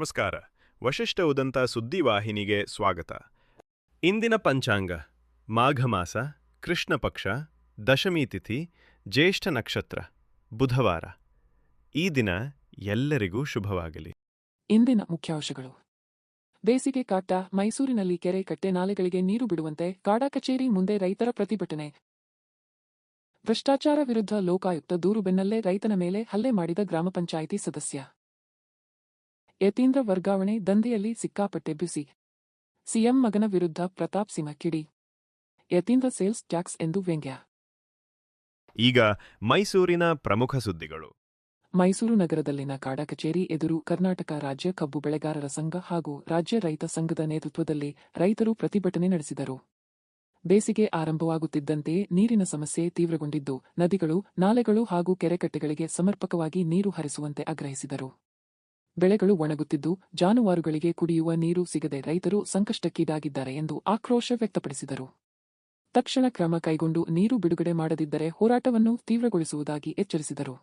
ನಮಸ್ಕಾರ. ವಶಿಷ್ಠ ಉದಂತ ಸುದ್ದಿವಾಹಿನಿಗೆ ಸ್ವಾಗತ. ಇಂದಿನ ಪಂಚಾಂಗ, ಮಾಘ ಮಾಸ, ಕೃಷ್ಣ ಪಕ್ಷ, ದಶಮಿ ತಿಥಿ, ಜ್ಯೇಷ್ಠ ನಕ್ಷತ್ರ, ಬುಧವಾರ. ಈ ದಿನ ಎಲ್ಲರಿಗೂ ಶುಭವಾಗಲಿ. ಇಂದಿನ ಮುಖ್ಯಾಂಶಗಳು. ಬೇಸಿಗೆ ಕಾಟ, ಮೈಸೂರಿನಲ್ಲಿ ಕೆರೆ ಕಟ್ಟೆ ನಾಲೆಗಳಿಗೆ ನೀರು ಬಿಡುವಂತೆ ಕಾಡಾ ಕಚೇರಿ ಮುಂದೆ ರೈತರ ಪ್ರತಿಭಟನೆ. ಭ್ರಷ್ಟಾಚಾರ ವಿರುದ್ಧ ಲೋಕಾಯುಕ್ತ ದೂರು ಬೆನ್ನಲ್ಲೇ ರೈತನ ಮೇಲೆ ಹಲ್ಲೆ ಮಾಡಿದ ಗ್ರಾಮ ಪಂಚಾಯಿತಿ ಸದಸ್ಯ. ಯತೀಂದ್ರ ವರ್ಗಾವಣೆ ದಂಧೆಯಲ್ಲಿ ಸಿಕ್ಕಾಪಟ್ಟೆ ಬಿಸಿ ಸಿಎಂ ಮಗನ ವಿರುದ್ಧ ಪ್ರತಾಪ್ ಸಿಂಹ ಕಿಡಿ. ಯತೀಂದ್ರ ಸೇಲ್ಸ್ ಟ್ಯಾಕ್ಸ್ ಎಂದು ವ್ಯಂಗ್ಯ. ಈಗ ಮೈಸೂರಿನ ಪ್ರಮುಖ ಸುದ್ದಿಗಳು. ಮೈಸೂರು ನಗರದಲ್ಲಿನ ಕಾಡ ಕಚೇರಿ ಎದುರು ಕರ್ನಾಟಕ ರಾಜ್ಯ ಕಬ್ಬು ಬೆಳೆಗಾರರ ಸಂಘ ಹಾಗೂ ರಾಜ್ಯ ರೈತ ಸಂಘದ ನೇತೃತ್ವದಲ್ಲಿ ರೈತರು ಪ್ರತಿಭಟನೆ ನಡೆಸಿದರು. ಬೇಸಿಗೆ ಆರಂಭವಾಗುತ್ತಿದ್ದಂತೆಯೇ ನೀರಿನ ಸಮಸ್ಯೆ ತೀವ್ರಗೊಂಡಿದ್ದು ನದಿಗಳು ನಾಲೆಗಳು ಹಾಗೂ ಕೆರೆಕಟ್ಟೆಗಳಿಗೆ ಸಮರ್ಪಕವಾಗಿ ನೀರು ಹರಿಸುವಂತೆ ಆಗ್ರಹಿಸಿದರು. ಬೆಳೆಗಳು ಒಣಗುತ್ತಿದ್ದು ಜಾನುವಾರುಗಳಿಗೆ ಕುಡಿಯುವ ನೀರು ಸಿಗದೆ ರೈತರು ಸಂಕಷ್ಟಕ್ಕೀಡಾಗಿದ್ದಾರೆ ಎಂದು ಆಕ್ರೋಶ ವ್ಯಕ್ತಪಡಿಸಿದರು. ತಕ್ಷಣ ಕ್ರಮ ಕೈಗೊಂಡು ನೀರು ಬಿಡುಗಡೆ ಮಾಡದಿದ್ದರೆ ಹೋರಾಟವನ್ನು ತೀವ್ರಗೊಳಿಸುವುದಾಗಿ ಎಚ್ಚರಿಸಿದರು.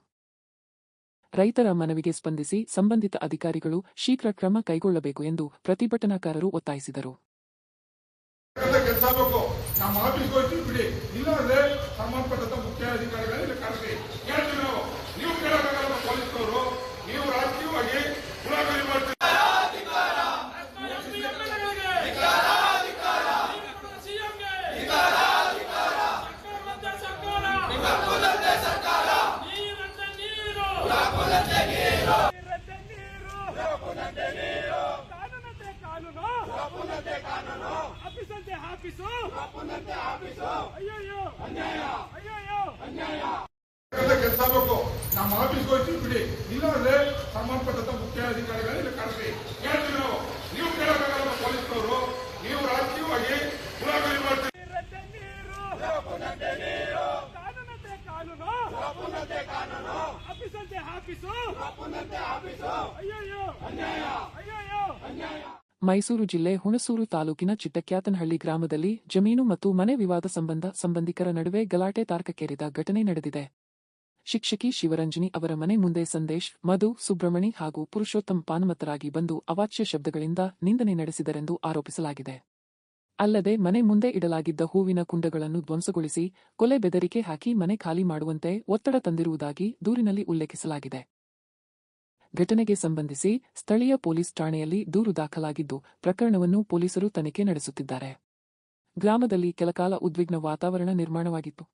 ರೈತರ ಮನವಿಗೆ ಸ್ಪಂದಿಸಿ ಸಂಬಂಧಿತ ಅಧಿಕಾರಿಗಳು ಶೀಘ್ರ ಕ್ರಮ ಕೈಗೊಳ್ಳಬೇಕು ಎಂದು ಪ್ರತಿಭಟನಾಕಾರರು ಒತ್ತಾಯಿಸಿದರು. ಸಂಬಂಧಪಟ್ಟ ಮುಖ್ಯ ಅಧಿಕಾರಿಗಳಿಗೆ ಕರೆಸಿ ನಾವು. ನೀವು ಕೆಲಸ ಆಗಬೇಕು. ನಮ್ಮ ಆಫೀಸ್ಗೆ ಹೋಗ್ತೀವಿ ಬಿಡಿ. ಇಲ್ಲ ಅಂದ್ರೆ ಸಂಬಂಧಪಟ್ಟಂತ ಮುಖ್ಯ ಅಧಿಕಾರಿಗಳಿಗೆ ಕರೆಸಿ ಹೇಳ್ತೀವಿ ನಾವು. ನೀವು ಕೇಳಕ್ಕಾಗಲ್ಲ ಪೊಲೀಸ್ನವರು. ನೀವು ರಾಜಕೀಯವಾಗಿ ಗುಲಾಬರಿ ಮಾಡ್ತೀವಿ ಮೈಸೂರು ಜಿಲ್ಲೆ ಹುಣಸೂರು ತಾಲೂಕಿನ ಚಿಟ್ಟಕ್ಯಾತನಹಳ್ಳಿ ಗ್ರಾಮದಲ್ಲಿ ಜಮೀನು ಮತ್ತು ಮನೆ ವಿವಾದ ಸಂಬಂಧ ಸಂಬಂಧಿಕರ ನಡುವೆ ಗಲಾಟೆ ತಾರ್ಕಕ್ಕೇರಿದ ಘಟನೆ ನಡೆದಿದೆ. ಶಿಕ್ಷಕಿ ಶಿವರಂಜನಿ ಅವರ ಮನೆ ಮುಂದೆ ಸಂದೇಶ್, ಮಧು, ಸುಬ್ರಹ್ಮಣಿ ಹಾಗೂ ಪುರುಷೋತ್ತಮ್ ಪಾನ್ಮತರಾಗಿ ಬಂದು ಅವಾಚ್ಯ ಶಬ್ದಗಳಿಂದ ನಿಂದನೆ ನಡೆಸಿದರೆಂದು ಆರೋಪಿಸಲಾಗಿದೆ. ಅಲ್ಲದೆ ಮನೆ ಮುಂದೆ ಇಡಲಾಗಿದ್ದ ಹೂವಿನ ಕುಂಡಗಳನ್ನು ಧ್ವಂಸಗೊಳಿಸಿ, ಕೊಲೆ ಬೆದರಿಕೆ ಹಾಕಿ ಮನೆ ಖಾಲಿ ಮಾಡುವಂತೆ ಒತ್ತಡ ತಂದಿರುವುದಾಗಿ ದೂರಿನಲ್ಲಿ ಉಲ್ಲೇಖಿಸಲಾಗಿದೆ. ಘಟನೆಗೆ ಸಂಬಂಧಿಸಿ ಸ್ಥಳೀಯ ಪೊಲೀಸ್ ಠಾಣೆಯಲ್ಲಿ ದೂರು ದಾಖಲಾಗಿದ್ದು, ಪ್ರಕರಣವನ್ನು ಪೊಲೀಸರು ತನಿಖೆ ನಡೆಸುತ್ತಿದ್ದಾರೆ. ಗ್ರಾಮದಲ್ಲಿ ಕೆಲಕಾಲ ಉದ್ವಿಗ್ನ ವಾತಾವರಣ ನಿರ್ಮಾಣವಾಗಿತ್ತು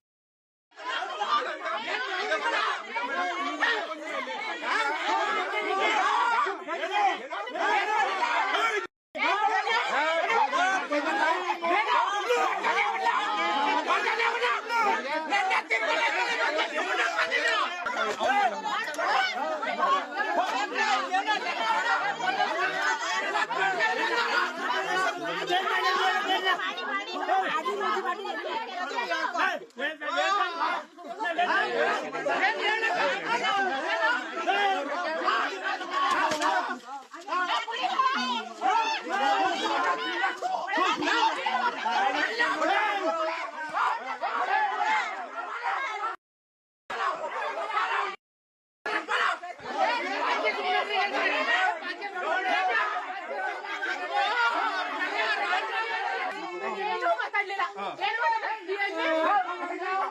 ಏನೂ ಮಾತಾಡ್ಲಿಲ್ಲ. ಏನ್ ಮಾತಾಡ್ಲಿಲ್ಲ?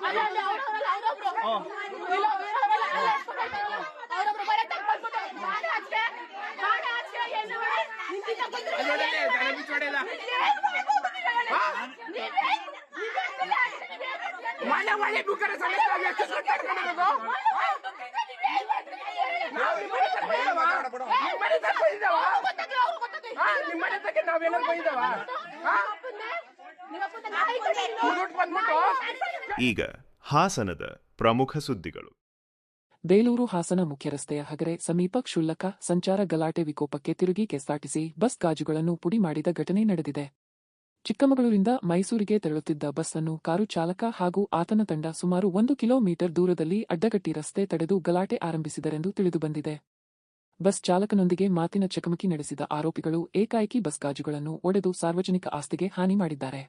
ಅಲ್ಲ, ಅಲ್ಲ, ಅವ್ರವ್ರಲ್ಲ, ಅವ್ರೊಬ್ರು. ಇಲ್ಲ, ಬೇರೆಯವ್ರಲ್ಲ, ಅಲ್ಲ, ಎತ್ಕೊಂಡ್ಬರ್ತಾರೆ. ಅವ್ರೊಬ್ರು ಬರೀ ತಪ್ಪು ಮಾಡ್ಬಿಟ್ಟು, ನಾನೇ ಆಚೆ, ನಾನೇ ಆಚೆ, ಏನು ಮಾಡಿ? ನಿಂತಿದ್ದ ಬಂದ್ರು. ನೀವೇನ್ ಮಾಡ್ಬೇಕು ಗೊತ್ತಿಲ್ಲ ಹೇಳಿ. ನೀವೇನ್- ನೀವೇನ್ ಇಲ್ಲ, ನೀವೇನ್ ಮಾಡ್ತೀರ? ಮನೆ ಮನೆ ಬೇಕಾದ್ರೆ ಸಮೇತ ನಾವು ಎಷ್ಟು ದುಡ್ಡು ಕಟ್ಕೊಂಡಿರೋದು? ಮನೆ ದುಡ್ಡಿಂದ ನೀವೇನ್ ಮಾಡ್ತೀರ ಹೇಳಿ. ನಾವು ನಿಮ್ಮ ಮನೆ ತನಕ ಬಂದಿದ್ದಾವ? ನಿಮ್ಮ ಮನೆ ತನಕ ಬಂದಿದ್ದಾವ? ಅವ್ರು ಗೊತ್ತಾಗ್ಲಿ, ಅವ್ರು ಗೊತ್ತಾಗ್ಲಿ. ಹಾ, ನಿಮ್ಮ ಮನೆ ತನಕ ನಾವೇನಾದ್ರು ಬಂದಿದ್ದಾವ? ಹಾ? ನಿಮ್ಮಪ್ಪನ್ನೇ- ನಿಮ್ಮಪ್ಪನ್ನ ನಾಯಿ ಕಡೆ ಇನ್ನು- ದುಡ್ಡು ಬಂದ್ಬಿಟ್ಟು ಈಗ ಹಾಸನದ ಪ್ರಮುಖ ಸುದ್ದಿಗಳು. ಬೇಲೂರು ಹಾಸನ ಮುಖ್ಯ ರಸ್ತೆಯ ಹಗರೆ ಸಮೀಪ ಕ್ಷುಲ್ಲಕ ಸಂಚಾರ ಗಲಾಟೆ ವಿಕೋಪಕ್ಕೆ ತಿರುಗಿ ಕೆಸ್ಸಾಟಿಸಿ ಬಸ್ ಗಾಜುಗಳನ್ನು ಪುಡಿ ಮಾಡಿದ ಘಟನೆ ನಡೆದಿದೆ. ಚಿಕ್ಕಮಗಳೂರಿಂದ ಮೈಸೂರಿಗೆ ತೆರಳುತ್ತಿದ್ದ ಬಸ್ ಅನ್ನು ಕಾರು ಚಾಲಕ ಹಾಗೂ ಆತನ ತಂಡ ಸುಮಾರು ಒಂದು ಕಿಲೋಮೀಟರ್ ದೂರದಲ್ಲಿ ಅಡ್ಡಗಟ್ಟಿ ರಸ್ತೆ ತಡೆದು ಗಲಾಟೆ ಆರಂಭಿಸಿದರೆಂದು ತಿಳಿದುಬಂದಿದೆ. ಬಸ್ ಚಾಲಕನೊಂದಿಗೆ ಮಾತಿನ ಚಕಮಕಿ ನಡೆಸಿದ ಆರೋಪಿಗಳು ಏಕಾಏಕಿ ಬಸ್ ಗಾಜುಗಳನ್ನು ಒಡೆದು ಸಾರ್ವಜನಿಕ ಆಸ್ತಿಗೆ ಹಾನಿ ಮಾಡಿದ್ದಾರೆ.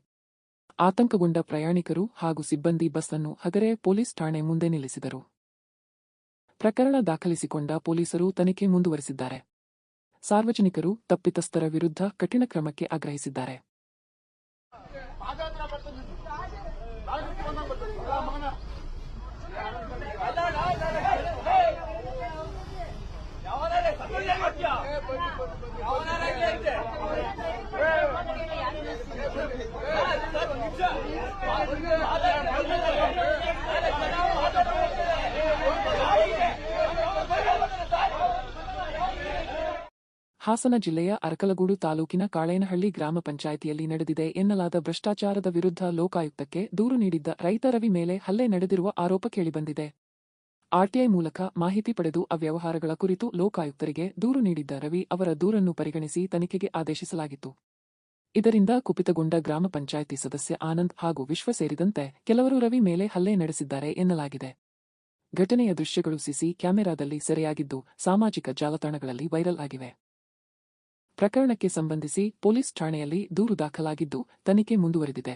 ಆತಂಕಗೊಂಡ ಪ್ರಯಾಣಿಕರು ಹಾಗೂ ಸಿಬ್ಬಂದಿ ಬಸ್ ಅನ್ನು ಹಗರೆ ಪೊಲೀಸ್ ಠಾಣೆ ಮುಂದೆ ನಿಲ್ಲಿಸಿದರು. ಪ್ರಕರಣ ದಾಖಲಿಸಿಕೊಂಡ ಪೊಲೀಸರು ತನಿಖೆ ಮುಂದುವರೆಸಿದ್ದಾರೆ. ಸಾರ್ವಜನಿಕರು ತಪ್ಪಿತಸ್ಥರ ವಿರುದ್ಧ ಕಠಿಣ ಕ್ರಮಕ್ಕೆ ಆಗ್ರಹಿಸಿದ್ದಾರೆ. ಹಾಸನ ಜಿಲ್ಲೆಯ ಅರಕಲಗೂಡು ತಾಲೂಕಿನ ಕಾಳೇನಹಳ್ಳಿ ಗ್ರಾಮ ಪಂಚಾಯಿತಿಯಲ್ಲಿ ನಡೆದಿದೆ ಎನ್ನಲಾದ ಭ್ರಷ್ಟಾಚಾರದ ವಿರುದ್ಧ ಲೋಕಾಯುಕ್ತಕ್ಕೆ ದೂರು ನೀಡಿದ್ದ ರೈತ ರವಿ ಮೇಲೆ ಹಲ್ಲೆ ನಡೆದಿರುವ ಆರೋಪ ಕೇಳಿಬಂದಿದೆ. ಆರ್ಟಿಐ ಮೂಲಕ ಮಾಹಿತಿ ಪಡೆದು ಅವ್ಯವಹಾರಗಳ ಕುರಿತು ಲೋಕಾಯುಕ್ತರಿಗೆ ದೂರು ನೀಡಿದ್ದ ರವಿ ಅವರ ದೂರನ್ನು ಪರಿಗಣಿಸಿ ತನಿಖೆಗೆ ಆದೇಶಿಸಲಾಗಿತ್ತು. ಇದರಿಂದ ಕುಪಿತಗೊಂಡ ಗ್ರಾಮ ಪಂಚಾಯಿತಿ ಸದಸ್ಯ ಆನಂದ್ ಹಾಗೂ ವಿಶ್ವ ಸೇರಿದಂತೆ ಕೆಲವರು ರವಿ ಮೇಲೆ ಹಲ್ಲೆ ನಡೆಸಿದ್ದಾರೆ ಎನ್ನಲಾಗಿದೆ. ಘಟನೆಯ ದೃಶ್ಯಗಳು ಸಿಸಿ ಕ್ಯಾಮೆರಾದಲ್ಲಿ ಸೆರೆಯಾಗಿದ್ದು, ಸಾಮಾಜಿಕ ಜಾಲತಾಣಗಳಲ್ಲಿ ವೈರಲ್ ಆಗಿವೆ. ಪ್ರಕರಣಕ್ಕೆ ಸಂಬಂಧಿಸಿ ಪೊಲೀಸ್ ಠಾಣೆಯಲ್ಲಿ ದೂರು ದಾಖಲಾಗಿದ್ದು ತನಿಖೆ ಮುಂದುವರೆದಿದೆ.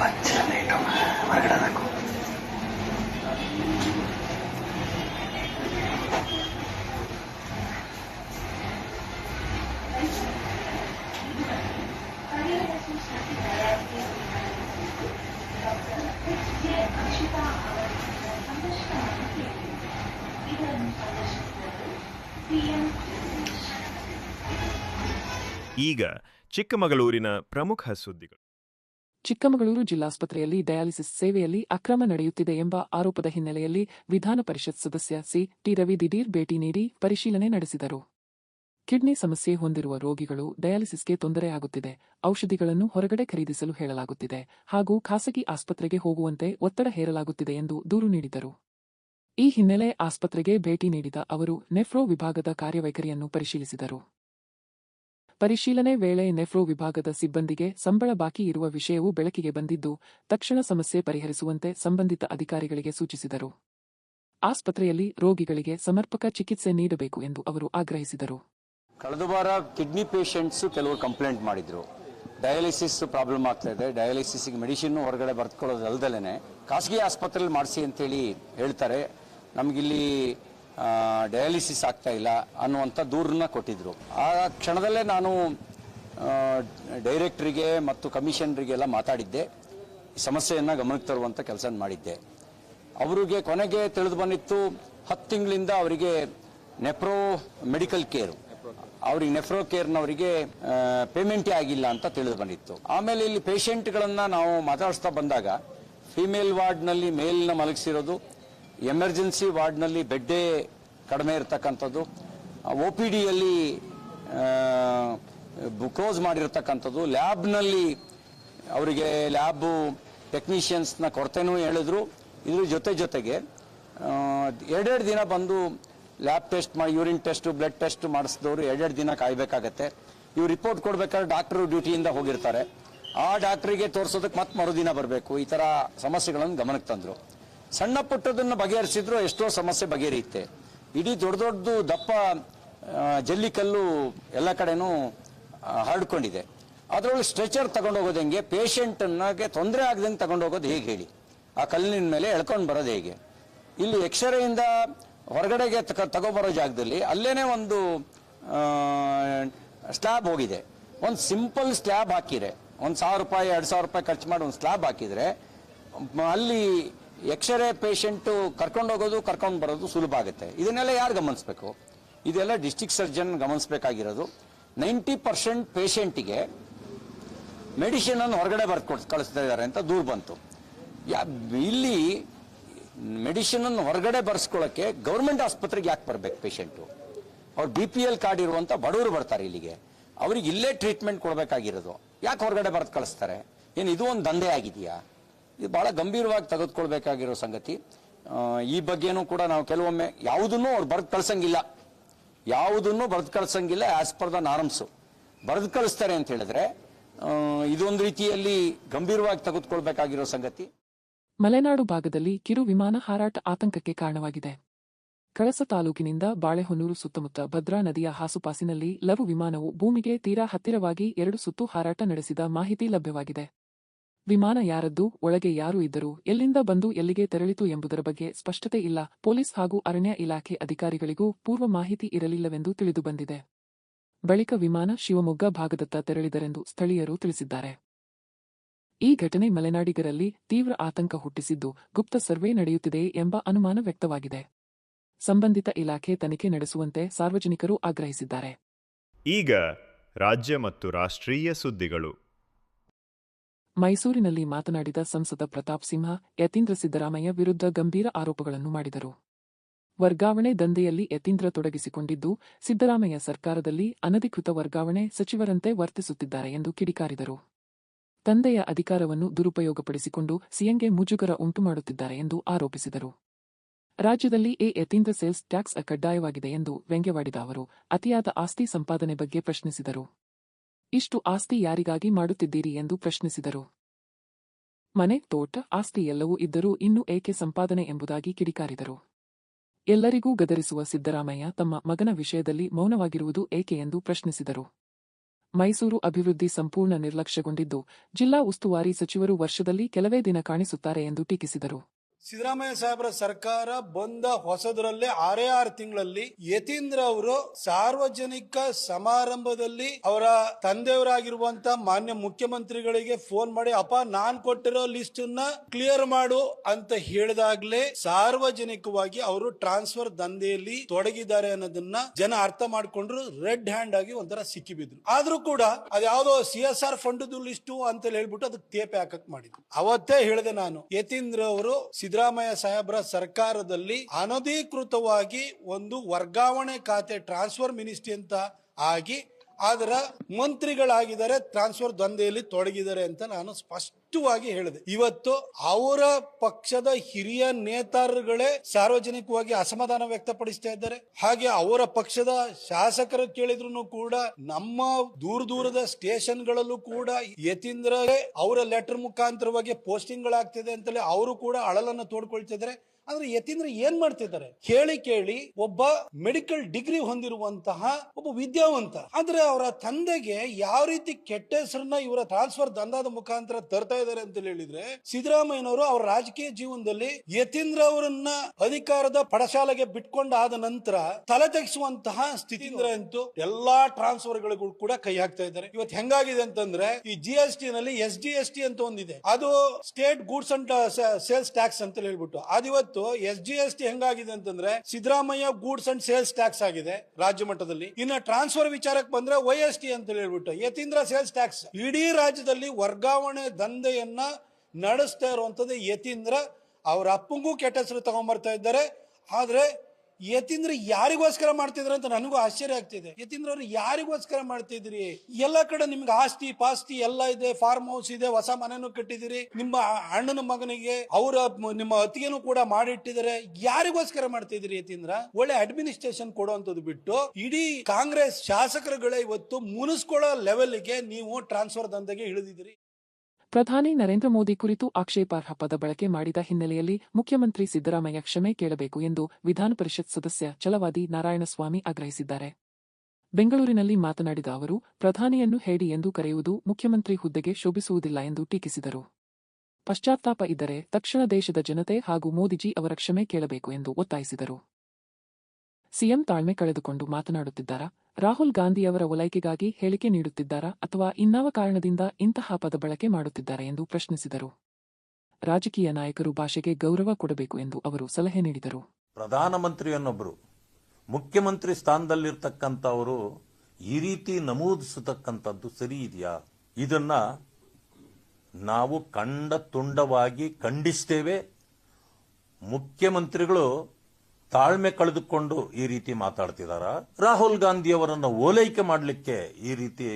பச்சை ಈಗ ಚಿಕ್ಕಮಗಳೂರಿನ ಪ್ರಮುಖ ಸುದ್ದಿಗಳು. ಚಿಕ್ಕಮಗಳೂರು ಜಿಲ್ಲಾಸ್ಪತ್ರೆಯಲ್ಲಿ ಡಯಾಲಿಸಿಸ್ ಸೇವೆಯಲ್ಲಿ ಅಕ್ರಮ ನಡೆಯುತ್ತಿದೆ ಎಂಬ ಆರೋಪದ ಹಿನ್ನೆಲೆಯಲ್ಲಿ ವಿಧಾನ ಪರಿಷತ್ ಸದಸ್ಯ ಸಿ ಟಿ ರವಿ ದಿಢೀರ್ ಭೇಟಿ ನೀಡಿ ಪರಿಶೀಲನೆ ನಡೆಸಿದರು. ಕಿಡ್ನಿ ಸಮಸ್ಯೆ ಹೊಂದಿರುವ ರೋಗಿಗಳು ಡಯಾಲಿಸಿಸ್ಗೆ ತೊಂದರೆಯಾಗುತ್ತಿದೆ ಔಷಧಿಗಳನ್ನು ಹೊರಗಡೆ ಖರೀದಿಸಲು ಹೇಳಲಾಗುತ್ತಿದೆ ಹಾಗೂ ಖಾಸಗಿ ಆಸ್ಪತ್ರೆಗೆ ಹೋಗುವಂತೆ ಒತ್ತಡ ಹೇರಲಾಗುತ್ತಿದೆ ಎಂದು ದೂರು ನೀಡಿದರು. ಈ ಹಿನ್ನೆಲೆ ಆಸ್ಪತ್ರೆಗೆ ಭೇಟಿ ನೀಡಿದ ಅವರು ನೆಫ್ರೋ ವಿಭಾಗದ ಕಾರ್ಯವೈಖರಿಯನ್ನು ಪರಿಶೀಲಿಸಿದರು. ಪರಿಶೀಲನೆ ವೇಳೆ ನೆಫ್ರೋ ವಿಭಾಗದ ಸಿಬ್ಬಂದಿಗೆ ಸಂಬಳ ಬಾಕಿ ಇರುವ ವಿಷಯವೂ ಬೆಳಕಿಗೆ ಬಂದಿದ್ದು, ತಕ್ಷಣ ಸಮಸ್ಯೆ ಪರಿಹರಿಸುವಂತೆ ಸಂಬಂಧಿತ ಅಧಿಕಾರಿಗಳಿಗೆ ಸೂಚಿಸಿದರು. ಆಸ್ಪತ್ರೆಯಲ್ಲಿ ರೋಗಿಗಳಿಗೆ ಸಮರ್ಪಕ ಚಿಕಿತ್ಸೆ ನೀಡಬೇಕು ಎಂದು ಅವರು ಆಗ್ರಹಿಸಿದರು. ಕಳೆದ ವಾರ ಕಿಡ್ನಿ ಪೇಷಂಟ್ಸ್ ಕೆಲವರು ಕಂಪ್ಲೇಂಟ್ ಮಾಡಿದ್ರು. ಡಯಾಲಿಸಿಸ್ ಪ್ರಾಬ್ಲಮ್ ಆಗ್ತಾ ಇದೆ. ಡಯಾಲಿಸಿಸ್ಗೆ ಮೆಡಿಸಿನ್ ಹೊರಗಡೆ ಬರ್ಕೊಳ್ಳೋದಲ್ದಲೇ ಖಾಸಗಿ ಆಸ್ಪತ್ರೆಯಲ್ಲಿ ಮಾಡಿಸಿ ಅಂತೇಳಿ ಹೇಳ್ತಾರೆ. ನಮಗಿಲ್ಲಿ ಡಯಾಲಿಸಿಸ್ ಆಗ್ತಾ ಇಲ್ಲ ಅನ್ನುವಂಥ ದೂರನ್ನ ಕೊಟ್ಟಿದ್ರು. ಆ ಕ್ಷಣದಲ್ಲೇ ನಾನು ಡೈರೆಕ್ಟ್ರಿಗೆ ಮತ್ತು ಕಮಿಷನರಿಗೆಲ್ಲ ಮಾತಾಡಿದ್ದೆ. ಸಮಸ್ಯೆಯನ್ನು ಗಮನಕ್ಕೆ ತರುವಂಥ ಕೆಲಸ ಮಾಡಿದ್ದೆ. ಅವರಿಗೆ ಕೊನೆಗೆ ತಿಳಿದು ಬಂದಿತ್ತು, ಹತ್ತು ತಿಂಗಳಿಂದ ಅವರಿಗೆ ನೆಪ್ರೋ ಮೆಡಿಕಲ್ ಕೇರು. ಅವ್ರಿಗೆ ನೆಫ್ರೋ ಕೇರ್ನವರಿಗೆ ಪೇಮೆಂಟೇ ಆಗಿಲ್ಲ ಅಂತ ತಿಳಿದು ಬಂದಿತ್ತು. ಆಮೇಲೆ ಇಲ್ಲಿ ಪೇಷಂಟ್ಗಳನ್ನ ನಾವು ಮಾತಾಡಿಸ್ತಾ ಬಂದಾಗ ಫಿಮೇಲ್ ವಾರ್ಡ್ನಲ್ಲಿ ಮೇಲ್ನ ಮಲಗಿಸಿರೋದು ಎಮರ್ಜೆನ್ಸಿ ವಾರ್ಡ್ನಲ್ಲಿ ಬೆಡ್ಡೇ ಕಡಿಮೆ ಇರತಕ್ಕಂಥದ್ದು. ಒ ಪಿ ಡಿಯಲ್ಲಿ ಕ್ಲೋಸ್ ಮಾಡಿರ್ತಕ್ಕಂಥದ್ದು. ಲ್ಯಾಬ್ನಲ್ಲಿ ಅವರಿಗೆ ಲ್ಯಾಬು ಟೆಕ್ನಿಷಿಯನ್ಸ್ನ ಕೊರತೆನೂ ಹೇಳಿದ್ರು. ಇದ್ರ ಜೊತೆ ಜೊತೆಗೆ ಎರಡೆರಡು ದಿನ ಬಂದು ಲ್ಯಾಬ್ ಟೆಸ್ಟ್ ಮಾಡಿ, ಯೂರಿನ್ ಟೆಸ್ಟ್, ಬ್ಲಡ್ ಟೆಸ್ಟ್ ಮಾಡಿಸಿದವರು ಎರಡೆರಡು ದಿನ ಕಾಯ್ಬೇಕಾಗತ್ತೆ. ಇವ್ರು ರಿಪೋರ್ಟ್ ಕೊಡ್ಬೇಕಾದ್ರೆ ಡಾಕ್ಟರ್ ಡ್ಯೂಟಿಯಿಂದ ಹೋಗಿರ್ತಾರೆ. ಆ ಡಾಕ್ಟ್ರಿಗೆ ತೋರಿಸೋದಕ್ಕೆ ಮತ್ತೆ ಮರುದಿನ ಬರಬೇಕು. ಈ ಥರ ಸಮಸ್ಯೆಗಳನ್ನು ಗಮನಕ್ಕೆ ತಂದ್ರು. ಸಣ್ಣ ಪುಟ್ಟದನ್ನ ಬಗೆಹರಿಸಿದ್ರು ಎಷ್ಟೋ ಸಮಸ್ಯೆ ಬಗೆಹರಿಯುತ್ತೆ. ಇಡೀ ದೊಡ್ಡ ದೊಡ್ಡದು ದಪ್ಪ ಜಲ್ಲಿಕಲ್ಲು ಎಲ್ಲ ಕಡೆನೂ ಹರಡ್ಕೊಂಡಿದೆ. ಅದರೊಳಗೆ ಸ್ಟ್ರೆಚರ್ ತಗೊಂಡೋಗೋದು ಹೆಂಗೆ? ಪೇಷಂಟನ್ನಾಗೆ ತೊಂದರೆ ಆಗದಂಗೆ ತಗೊಂಡೋಗೋದು ಹೇಗೆ ಹೇಳಿ? ಆ ಕಲ್ಲಿನ ಮೇಲೆ ಎಳ್ಕೊಂಡು ಬರೋದು ಹೇಗೆ? ಇಲ್ಲಿ ಎಕ್ಸ್ರೇಯಿಂದ ಹೊರಗಡೆಗೆ ತಕ- ತಗೊಬರೋ ಜಾಗದಲ್ಲಿ ಅಲ್ಲೇ ಒಂದು ಸ್ಲ್ಯಾಬ್ ಹೋಗಿದೆ. ಒಂದು ಸಿಂಪಲ್ ಸ್ಲ್ಯಾಬ್ ಹಾಕಿರೆ ಒಂದು ಸಾವಿರ ರೂಪಾಯಿ, ಎರಡು ಸಾವಿರ ರೂಪಾಯಿ ಖರ್ಚು ಮಾಡಿ ಒಂದು ಸ್ಲ್ಯಾಬ್ ಹಾಕಿದರೆ ಅಲ್ಲಿ ಎಕ್ಸ್ರೇ ಪೇಷಂಟು ಕರ್ಕೊಂಡು ಹೋಗೋದು, ಕರ್ಕೊಂಡು ಬರೋದು ಸುಲಭ ಆಗುತ್ತೆ. ಇದನ್ನೆಲ್ಲ ಯಾರು ಗಮನಿಸಬೇಕು? ಇದೆಲ್ಲ ಡಿಸ್ಟಿಕ್ ಸರ್ಜನ್ ಗಮನಿಸಬೇಕಾಗಿರೋದು. ನೈಂಟಿ ಪರ್ಸೆಂಟ್ ಪೇಷಂಟಿಗೆ ಅನ್ನು ಹೊರಗಡೆ ಬರ್ಕೊಡ್ ಕಳಿಸ್ತಾ ಇದ್ದಾರೆ ಅಂತ ದೂರು ಬಂತು. ಯಾ, ಇಲ್ಲಿ ಅನ್ನು ಹೊರಗಡೆ ಬರ್ಸ್ಕೊಳ್ಳೋಕ್ಕೆ ಗೌರ್ಮೆಂಟ್ ಆಸ್ಪತ್ರೆಗೆ ಯಾಕೆ ಬರ್ಬೇಕು ಪೇಷಂಟು ಅವ್ರು ಬಿ ಪಿ ಎಲ್ ಕಾರ್ಡ್ ಇರುವಂತ ಬಡವರು ಬರ್ತಾರೆ ಇಲ್ಲಿಗೆ. ಅವ್ರಿಗೆ ಇಲ್ಲೇ ಟ್ರೀಟ್ಮೆಂಟ್ ಕೊಡಬೇಕಾಗಿರೋದು. ಯಾಕೆ ಹೊರಗಡೆ ಬರೆದು ಕಳಿಸ್ತಾರೆ? ಏನು ಇದು ಒಂದು ದಂಧೆ ಆಗಿದೆಯಾ? ಇದು ಬಹಳ ಗಂಭೀರವಾಗಿ ತೆಗೆದುಕೊಳ್ಬೇಕಾಗಿರೋ ಸಂಗತಿ. ಈ ಬಗ್ಗೆನೂ ಕೂಡ ನಾವು ಕೆಲವೊಮ್ಮೆ ಯಾವುದನ್ನು ಅವ್ರು ಬರೆದು ಕಳ್ಸಂಗಿಲ್ಲ. ಯಾವುದನ್ನು ಬರೆದು ಕಳ್ಸಂಗಿಲ್ಲ ಆಸ್ ಪರ್ ದ ನಾರ್ಮ್ಸು ಬರೆದು ಕಳಿಸ್ತಾರೆ ಅಂತ ಹೇಳಿದ್ರೆ ಇದೊಂದು ರೀತಿಯಲ್ಲಿ ಗಂಭೀರವಾಗಿ ತೆಗೆದುಕೊಳ್ಬೇಕಾಗಿರೋ ಸಂಗತಿ. ಮಲೆನಾಡು ಭಾಗದಲ್ಲಿ ಕಿರು ವಿಮಾನ ಹಾರಾಟ ಆತಂಕಕ್ಕೆ ಕಾರಣವಾಗಿದೆ. ಕಳಸ ತಾಲೂಕಿನಿಂದ ಬಾಳೆಹೊನ್ನೂರು ಸುತ್ತಮುತ್ತ ಭದ್ರಾ ನದಿಯ ಹಾಸುಪಾಸಿನಲ್ಲಿ ಲಘು ವಿಮಾನವು ಭೂಮಿಗೆ ತೀರಾ ಹತ್ತಿರವಾಗಿ ಎರಡು ಸುತ್ತು ಹಾರಾಟ ನಡೆಸಿದ ಮಾಹಿತಿ ಲಭ್ಯವಾಗಿದೆ. ವಿಮಾನ ಯಾರದ್ದು, ಒಳಗೆ ಯಾರು ಇದ್ದರು, ಎಲ್ಲಿಂದ ಬಂದು ಎಲ್ಲಿಗೆ ತೆರಳಿತು ಎಂಬುದರ ಬಗ್ಗೆ ಸ್ಪಷ್ಟತೆ ಇಲ್ಲ. ಪೊಲೀಸ್ ಹಾಗೂ ಅರಣ್ಯ ಇಲಾಖೆ ಅಧಿಕಾರಿಗಳಿಗೂ ಪೂರ್ವ ಮಾಹಿತಿ ಇರಲಿಲ್ಲವೆಂದು ತಿಳಿದುಬಂದಿದೆ. ಬಳಿಕ ವಿಮಾನ ಶಿವಮೊಗ್ಗ ಭಾಗದತ್ತ ತೆರಳಿದರೆಂದು ಸ್ಥಳೀಯರು ತಿಳಿಸಿದ್ದಾರೆ. ಈ ಘಟನೆ ಮಲೆನಾಡಿಗರಲ್ಲಿ ತೀವ್ರ ಆತಂಕ ಹುಟ್ಟಿಸಿದ್ದು ಗುಪ್ತ ಸರ್ವೆ ನಡೆಯುತ್ತಿದೆ ಎಂಬ ಅನುಮಾನ ವ್ಯಕ್ತವಾಗಿದೆ. ಸಂಬಂಧಿತ ಇಲಾಖೆ ತನಿಖೆ ನಡೆಸುವಂತೆ ಸಾರ್ವಜನಿಕರು ಆಗ್ರಹಿಸಿದ್ದಾರೆ. ಈಗ ರಾಜ್ಯ ಮತ್ತು ರಾಷ್ಟ್ರೀಯ ಸುದ್ದಿಗಳು. ಮೈಸೂರಿನಲ್ಲಿ ಮಾತನಾಡಿದ ಸಂಸದ ಪ್ರತಾಪ್ ಸಿಂಹ, ಯತೀಂದ್ರ ಸಿದ್ದರಾಮಯ್ಯ ವಿರುದ್ಧ ಗಂಭೀರ ಆರೋಪಗಳನ್ನು ಮಾಡಿದರು. ವರ್ಗಾವಣೆ ದಂಧೆಯಲ್ಲಿ ಯತೀಂದ್ರ ತೊಡಗಿಸಿಕೊಂಡಿದ್ದು, ಸಿದ್ದರಾಮಯ್ಯ ಸರ್ಕಾರದಲ್ಲಿ ಅನಧಿಕೃತ ವರ್ಗಾವಣೆ ಸಚಿವರಂತೆ ವರ್ತಿಸುತ್ತಿದ್ದಾರೆ ಎಂದು ಕಿಡಿಕಾರಿದರು. ತಂದೆಯ ಅಧಿಕಾರವನ್ನು ದುರುಪಯೋಗಪಡಿಸಿಕೊಂಡು ಸಿಎಂಗೆ ಮುಜುಗರ ಉಂಟುಮಾಡುತ್ತಿದ್ದಾರೆ ಎಂದು ಆರೋಪಿಸಿದರು. ರಾಜ್ಯದಲ್ಲಿ ಎ ಯತೀಂದ್ರ ಸೇಲ್ಸ್ ಟ್ಯಾಕ್ಸ್ ಕಡ್ಡಾಯವಾಗಿದೆ ಎಂದು ವ್ಯಂಗ್ಯವಾಡಿದ ಅವರು, ಅತಿಯಾದ ಆಸ್ತಿ ಸಂಪಾದನೆ ಬಗ್ಗೆ ಪ್ರಶ್ನಿಸಿದರು. ಇಷ್ಟು ಆಸ್ತಿ ಯಾರಿಗಾಗಿ ಮಾಡುತ್ತಿದ್ದೀರಿ ಎಂದು ಪ್ರಶ್ನಿಸಿದರು. ಮನೆ, ತೋಟ, ಆಸ್ತಿ ಎಲ್ಲವೂ ಇದ್ದರೂ ಇನ್ನೂ ಏಕೆ ಸಂಪಾದನೆ ಎಂಬುದಾಗಿ ಕಿಡಿಕಾರಿದರು. ಎಲ್ಲರಿಗೂ ಗದರಿಸುವ ಸಿದ್ದರಾಮಯ್ಯ ತಮ್ಮ ಮಗನ ವಿಷಯದಲ್ಲಿ ಮೌನವಾಗಿರುವುದು ಏಕೆ ಎಂದು ಪ್ರಶ್ನಿಸಿದರು. ಮೈಸೂರು ಅಭಿವೃದ್ಧಿ ಸಂಪೂರ್ಣ ನಿರ್ಲಕ್ಷ್ಯಗೊಂಡಿದ್ದು, ಜಿಲ್ಲಾ ಉಸ್ತುವಾರಿ ಸಚಿವರು ವರ್ಷದಲ್ಲಿ ಕೆಲವೇ ದಿನ ಕಾಣಿಸುತ್ತಾರೆ ಎಂದು ಟೀಕಿಸಿದರು. ಸಿದ್ದರಾಮಯ್ಯ ಸಾಹೇಬರ ಸರ್ಕಾರ ಬಂದ ಹೊಸದರಲ್ಲೇ ಆರೇ ಆರು ತಿಂಗಳಲ್ಲಿ ಯತೀಂದ್ರ ಅವರು ಸಾರ್ವಜನಿಕ ಸಮಾರಂಭದಲ್ಲಿ ಅವರ ತಂದೆಯವರಾಗಿರುವಂತ ಮಾನ್ಯ ಮುಖ್ಯಮಂತ್ರಿಗಳಿಗೆ ಫೋನ್ ಮಾಡಿ, ಅಪ್ಪ, ನಾನ್ ಕೊಟ್ಟಿರೋ ಲಿಸ್ಟ್ ಅನ್ನ ಕ್ಲಿಯರ್ ಮಾಡು ಅಂತ ಹೇಳಿದಾಗ್ಲೇ ಸಾರ್ವಜನಿಕವಾಗಿ ಅವರು ಟ್ರಾನ್ಸ್ಫರ್ ದಂಧೆಯಲ್ಲಿ ತೊಡಗಿದ್ದಾರೆ ಅನ್ನೋದನ್ನ ಜನ ಅರ್ಥ ಮಾಡ್ಕೊಂಡ್ರು ರೆಡ್ ಹ್ಯಾಂಡ್ ಆಗಿ ಒಂಥರ ಸಿಕ್ಕಿಬಿದ್ರು. ಆದ್ರೂ ಕೂಡ ಅದ್ಯಾವುದೋ C S R fund list ಅಂತ ಹೇಳ್ಬಿಟ್ಟು ಅದಕ್ಕೆ ತೇಪೆ ಹಾಕಕ್ ಮಾಡಿದ್ರು. ಅವತ್ತೇ ಹೇಳಿದೆ ನಾನು, ಯತೀಂದ್ರ ಅವರು ಸಿದ್ದರಾಮಯ್ಯ ಸಾಹೇಬ್ರ ಸರ್ಕಾರದಲ್ಲಿ ಅನಧಿಕೃತವಾಗಿ ಒಂದು ವರ್ಗಾವಣೆ ಖಾತೆ ಟ್ರಾನ್ಸ್ಫರ್ ಮಿನಿಸ್ಟ್ರಿ ಅಂತ ಆಗಿ ಅದರ ಮಂತ್ರಿಗಳಾಗಿದ್ದಾರೆ ಟ್ರಾನ್ಸ್ಫರ್ ದಂಧೆಯಲ್ಲಿ ತೊಡಗಿದ್ದಾರೆ ಅಂತ ನಾನು ಸ್ಪಷ್ಟವಾಗಿ ಹೇಳಿದೆ. ಇವತ್ತು ಅವರ ಪಕ್ಷದ ಹಿರಿಯ ನೇತಾರರುಗಳೇ ಸಾರ್ವಜನಿಕವಾಗಿ ಅಸಮಾಧಾನ ವ್ಯಕ್ತಪಡಿಸ್ತಾ ಇದ್ದಾರೆ. ಹಾಗೆ ಅವರ ಪಕ್ಷದ ಶಾಸಕರು ಕೇಳಿದ್ರು ಕೂಡ, ನಮ್ಮ ದೂರ ದೂರದ ಸ್ಟೇಷನ್ಗಳಲ್ಲೂ ಕೂಡ ಯತೀಂದ್ರ ಅವರ ಲೆಟರ್ ಮುಖಾಂತರವಾಗಿ ಪೋಸ್ಟಿಂಗ್ ಗಳಾಗ್ತಿದೆ ಅಂತಲೇ ಅವರು ಕೂಡ ಅಳಲನ್ನು ತೋಡ್ಕೊಳ್ತಿದ್ದಾರೆ. ಆದ್ರೆ ಯತೀಂದ್ರ ಏನ್ ಮಾಡ್ತಿದ್ದಾರೆ? ಕೇಳಿ ಕೇಳಿ ಒಬ್ಬ ಮೆಡಿಕಲ್ ಡಿಗ್ರಿ ಹೊಂದಿರುವಂತಹ ಒಬ್ಬ ವಿದ್ಯಾವಂತ. ಆದ್ರೆ ಅವರ ತಂದೆಗೆ ಯಾವ ರೀತಿ ಕೆಟ್ಟ ಹೆಸರನ್ನ ಇವರ ಟ್ರಾನ್ಸ್ಫರ್ ದಂದಾದ ಮುಖಾಂತರ ತರ್ತಾ ಇದ್ದಾರೆ ಅಂತ ಹೇಳಿದ್ರೆ, ಸಿದ್ದರಾಮಯ್ಯನವರು ಅವರ ರಾಜಕೀಯ ಜೀವನದಲ್ಲಿ ಯತೀಂದ್ರ ಅವರನ್ನ ಅಧಿಕಾರದ ಪಡಶಾಲೆಗೆ ಬಿಟ್ಕೊಂಡಾದ ನಂತರ ತಲೆ ತೆಗೆಸುವಂತಹ ಸ್ಥಿತಿ ಅಂತೂ ಎಲ್ಲಾ ಟ್ರಾನ್ಸ್ಫರ್ ಗಳಿಗೂ ಕೂಡ ಕೈ ಹಾಕ್ತಾ ಇದ್ದಾರೆ. ಇವತ್ತು ಹೆಂಗಾಗಿದೆ ಅಂತಂದ್ರೆ, ಈ ಜಿ ಎಸ್ ಟಿ ನಲ್ಲಿ ಎಸ್ ಜಿ ಎಸ್ ಟಿ ಅಂತ ಒಂದಿದೆ. ಅದು state goods and sales tax ಅಂತ ಹೇಳ್ಬಿಟ್ಟು. ಅದಿವತ್ತು ಎಸ್ ಜಿ ಎಸ್ ಟಿ ಹೆಂಗಾಗಿದೆ ಅಂತಂದ್ರೆ Siddaramaiah goods and sales tax ಆಗಿದೆ ರಾಜ್ಯ ಮಟ್ಟದಲ್ಲಿ. ಇನ್ನು ಟ್ರಾನ್ಸ್ಫರ್ ವಿಚಾರಕ್ಕೆ ಬಂದ್ರೆ ವೈ ಎಸ್ ಟಿ ಅಂತ ಹೇಳ್ಬಿಟ್ಟು ಯತೀಂದ್ರ ಸೇಲ್ಸ್ ಟ್ಯಾಕ್ಸ್. ಇಡೀ ರಾಜ್ಯದಲ್ಲಿ ವರ್ಗಾವಣೆ ದಂಧೆಯನ್ನ ನಡೆಸ್ತಾ ಇರುವಂತದ್ದು ಯತೀಂದ್ರ. ಅವ್ರ ಅಪ್ಪಂಗೂ ಕೆಟ್ಟ ಹೆಸರು ತಗೊಂಡ್ಬರ್ತಾ ಇದ್ದಾರೆ. ಆದ್ರೆ ಯತೀಂದ್ರ ಯಾರಿಗೋಸ್ಕರ ಮಾಡ್ತಿದ್ರ ಅಂತ ನನಗೂ ಆಶ್ಚರ್ಯ ಆಗ್ತಿದೆ. ಯತೀಂದ್ರ ಅವ್ರು ಯಾರಿಗೋಸ್ಕರ ಮಾಡ್ತಿದ್ರಿ? ಎಲ್ಲ ಕಡೆ ನಿಮ್ಗೆ ಆಸ್ತಿ ಪಾಸ್ತಿ ಎಲ್ಲ ಇದೆ ಫಾರ್ಮ್ ಹೌಸ್ ಇದೆ, ಹೊಸ ಮನೆನೂ ಕಟ್ಟಿದಿರಿ ನಿಮ್ಮ ಅಣ್ಣನ ಮಗನಿಗೆ, ಅವರ ನಿಮ್ಮ ಅತಿಗೆನೂ ಕೂಡ ಮಾಡಿಟ್ಟಿದ್ದಾರೆ. ಯಾರಿಗೋಸ್ಕರ ಮಾಡ್ತಿದ್ರಿ ಯತೀಂದ್ರ? ಒಳ್ಳೆ ಅಡ್ಮಿನಿಸ್ಟ್ರೇಷನ್ ಕೊಡುವಂತದ್ದು ಬಿಟ್ಟು, ಇಡೀ ಕಾಂಗ್ರೆಸ್ ಶಾಸಕರುಗಳೇ ಇವತ್ತು ಮುನಿಸ್ಕೊಳ್ಳೋ ಲೆವೆಲ್ಗೆ ನೀವು ಟ್ರಾನ್ಸ್ಫರ್ ದಂಧೆಗೆ ಇಳಿದಿದ್ದೀರಿ. ಪ್ರಧಾನಿ ನರೇಂದ್ರ ಮೋದಿ ಕುರಿತು ಆಕ್ಷೇಪಾರ್ಹ ಪದ ಬಳಕೆ ಮಾಡಿದ ಹಿನ್ನೆಲೆಯಲ್ಲಿ ಮುಖ್ಯಮಂತ್ರಿ ಸಿದ್ದರಾಮಯ್ಯ ಕ್ಷಮೆ ಕೇಳಬೇಕು ಎಂದು ವಿಧಾನಪರಿಷತ್ ಸದಸ್ಯ ಛಲವಾದಿ ನಾರಾಯಣಸ್ವಾಮಿ ಆಗ್ರಹಿಸಿದ್ದಾರೆ. ಬೆಂಗಳೂರಿನಲ್ಲಿ ಮಾತನಾಡಿದ ಅವರು, ಪ್ರಧಾನಿಯನ್ನು ಹೇಡಿ ಎಂದು ಕರೆಯುವುದು ಮುಖ್ಯಮಂತ್ರಿ ಹುದ್ದೆಗೆ ಶೋಭಿಸುವುದಿಲ್ಲ ಎಂದು ಟೀಕಿಸಿದರು. ಪಶ್ಚಾತ್ತಾಪ ಇದ್ದರೆ ತಕ್ಷಣ ದೇಶದ ಜನತೆ ಹಾಗೂ ಮೋದಿಜಿ ಅವರ ಕ್ಷಮೆ ಕೇಳಬೇಕು ಎಂದು ಒತ್ತಾಯಿಸಿದರು. ಸಿಎಂ ತಾಳ್ಮೆ ಕಳೆದುಕೊಂಡು ಮಾತನಾಡುತ್ತಿದ್ದಾರಾ? ರಾಹುಲ್ ಗಾಂಧಿಯವರ ಓಲೈಕೆಗಾಗಿ ಹೇಳಿಕೆ ನೀಡುತ್ತಿದ್ದಾರಾ ಅಥವಾ ಇನ್ನಾವ ಕಾರಣದಿಂದ ಇಂತಹ ಪದ ಬಳಕೆ ಮಾಡುತ್ತಿದ್ದಾರೆ ಎಂದು ಪ್ರಶ್ನಿಸಿದರು. ರಾಜಕೀಯ ನಾಯಕರು ಭಾಷೆಗೆ ಗೌರವ ಕೊಡಬೇಕು ಎಂದು ಅವರು ಸಲಹೆ ನೀಡಿದರು. ಪ್ರಧಾನಮಂತ್ರಿಯನ್ನೊಬ್ಬರು ಮುಖ್ಯಮಂತ್ರಿ ಸ್ಥಾನದಲ್ಲಿರ್ತಕ್ಕಂಥವರು ಈ ರೀತಿ ನಮೂದಿಸತಕ್ಕಂಥದ್ದು ಸರಿ ಇದೆಯಾ? ಇದನ್ನ ನಾವು ಕಂಡ ತುಂಡವಾಗಿ ಖಂಡಿಸ್ತೇವೆ. ಮುಖ್ಯಮಂತ್ರಿಗಳು ತಾಳ್ಮೆ ಕಳೆದುಕೊಂಡು ಈ ರೀತಿ ಮಾತಾಡ್ತಿದಾರಾ? ರಾಹುಲ್ ಗಾಂಧಿ ಅವರನ್ನು ಓಲೈಕೆ ಮಾಡಲಿಕ್ಕೆ ಈ ರೀತಿ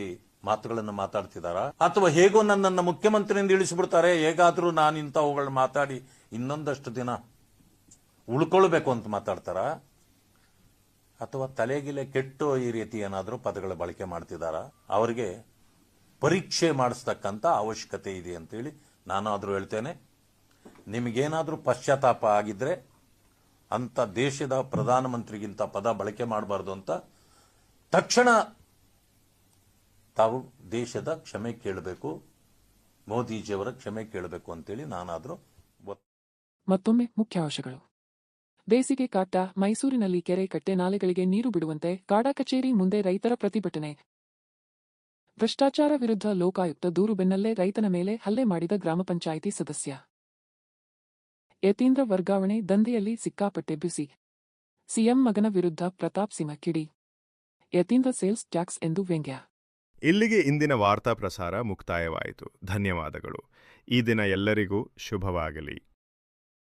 ಮಾತುಗಳನ್ನು ಮಾತಾಡ್ತಿದಾರ? ಅಥವಾ ಹೇಗೋ ನನ್ನನ್ನು ಮುಖ್ಯಮಂತ್ರಿಯಿಂದ ಇಳಿಸಿಬಿಡ್ತಾರೆ, ಹೇಗಾದರೂ ನಾನು ಇಂಥವುಗಳನ್ನ ಮಾತಾಡಿ ಇನ್ನೊಂದಷ್ಟು ದಿನ ಉಳ್ಕೊಳ್ಬೇಕು ಅಂತ ಮಾತಾಡ್ತಾರ? ಅಥವಾ ತಲೆಗಿಲೆ ಕೆಟ್ಟು ಈ ರೀತಿ ಏನಾದರೂ ಪದಗಳ ಬಳಕೆ ಮಾಡ್ತಿದಾರ? ಅವರಿಗೆ ಪರೀಕ್ಷೆ ಮಾಡಿಸ್ತಕ್ಕಂಥ ಅವಶ್ಯಕತೆ ಇದೆ ಅಂತೇಳಿ ನಾನಾದರೂ ಹೇಳ್ತೇನೆ. ನಿಮಗೇನಾದರೂ ಪಶ್ಚಾತ್ತಾಪ ಆಗಿದ್ರೆ ಅಂತ ದೇಶದ ಪ್ರಧಾನಮಂತ್ರಿಗಿಂತ ಪದ ಬಳಕೆ ಮಾಡಬಾರ್ದು ಅಂತ ತಕ್ಷಣ ತಾವು ದೇಶದ ಕ್ಷಮೆ ಕೇಳಬೇಕು, ಮೋದಿಜಿಯವರ ಕ್ಷಮೆ ಕೇಳಬೇಕು ಅಂತೇಳಿ ನಾನಾದರೂ ಮತ್ತೊಮ್ಮೆ ಮತ್ತೊಮ್ಮೆ ಮುಖ್ಯಾಂಶಗಳು ಬೇಸಿಗೆ ಕಾಟ, ಮೈಸೂರಿನಲ್ಲಿ ಕೆರೆ ಕಟ್ಟೆ ನಾಲೆಗಳಿಗೆ ನೀರು ಬಿಡುವಂತೆ ಕಾಡಾ ಕಚೇರಿ ಮುಂದೆ ರೈತರ ಪ್ರತಿಭಟನೆ. ಭ್ರಷ್ಟಾಚಾರ ವಿರುದ್ಧ ಲೋಕಾಯುಕ್ತ ದೂರು ಬೆನ್ನಲ್ಲೇ ರೈತನ ಮೇಲೆ ಹಲ್ಲೆ ಮಾಡಿದ ಗ್ರಾಮ ಪಂಚಾಯಿತಿ ಸದಸ್ಯ. ಯತೀಂದ್ರ ವರ್ಗಾವಣೆ ದಂಧೆಯಲ್ಲಿ ಸಿಕ್ಕಾಪಟ್ಟೆ ಬಿಸಿ ಸಿಎಂ ಮಗನ ವಿರುದ್ಧ ಪ್ರತಾಪ್ ಸಿಂಹ ಕಿಡಿ. ಯತೀಂದ್ರ ಸೇಲ್ಸ್ ಟ್ಯಾಕ್ಸ್ ಎಂದು ವ್ಯಂಗ್ಯ. ಇಲ್ಲಿಗೆ ಇಂದಿನ ವಾರ್ತಾ ಪ್ರಸಾರ ಮುಕ್ತಾಯವಾಯಿತು. ಧನ್ಯವಾದಗಳು. ಈ ದಿನ ಎಲ್ಲರಿಗೂ ಶುಭವಾಗಲಿ.